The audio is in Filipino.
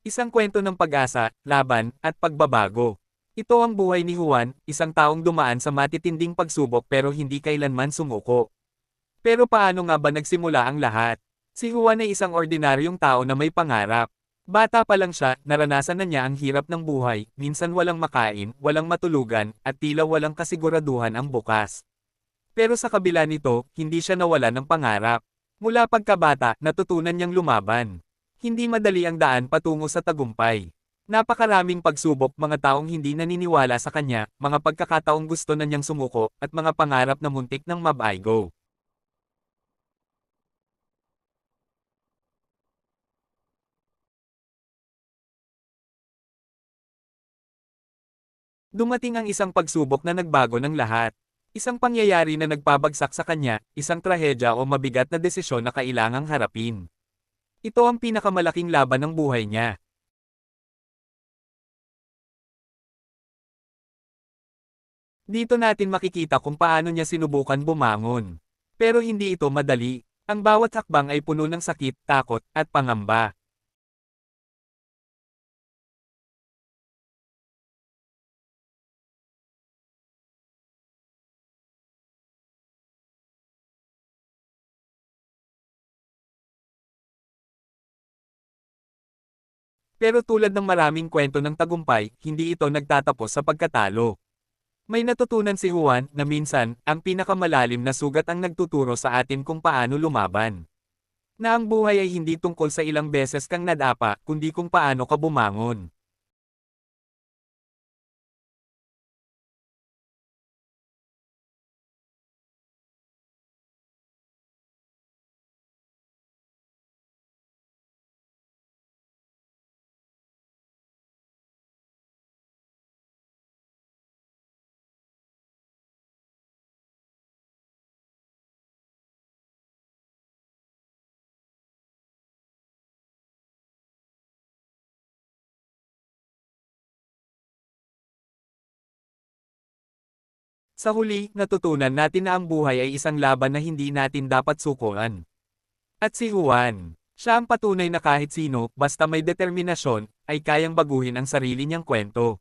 Isang kwento ng pag-asa, laban, at pagbabago. Ito ang buhay ni Juan, isang taong dumaan sa matitinding pagsubok pero hindi kailanman sumuko. Pero paano nga ba nagsimula ang lahat? Si Juan ay isang ordinaryong tao na may pangarap. Bata pa lang siya, naranasan na niya ang hirap ng buhay, minsan walang makain, walang matulugan, at tila walang kasiguraduhan ang bukas. Pero sa kabila nito, hindi siya nawala ng pangarap. Mula pagkabata, natutunan niyang lumaban. Hindi madali ang daan patungo sa tagumpay. Napakaraming pagsubok mga taong hindi naniniwala sa kanya, mga pagkakataong gusto na niyang sumuko, at mga pangarap na muntik ng mabaygo. Dumating ang isang pagsubok na nagbago ng lahat. Isang pangyayari na nagpabagsak sa kanya, isang trahedya o mabigat na desisyon na kailangang harapin. Ito ang pinakamalaking laban ng buhay niya. Dito natin makikita kung paano niya sinubukan bumangon. Pero hindi ito madali. Ang bawat hakbang ay puno ng sakit, takot, at pangamba. Pero tulad ng maraming kwento ng tagumpay, hindi ito nagtatapos sa pagkatalo. May natutunan si Juan na minsan, ang pinakamalalim na sugat ang nagtuturo sa atin kung paano lumaban. Na ang buhay ay hindi tungkol sa ilang beses kang nadapa, kundi kung paano ka bumangon. Sa huli, natutunan natin na ang buhay ay isang laban na hindi natin dapat sukuan. At si Juan, siya ang patunay na kahit sino, basta may determinasyon, ay kayang baguhin ang sarili niyang kwento.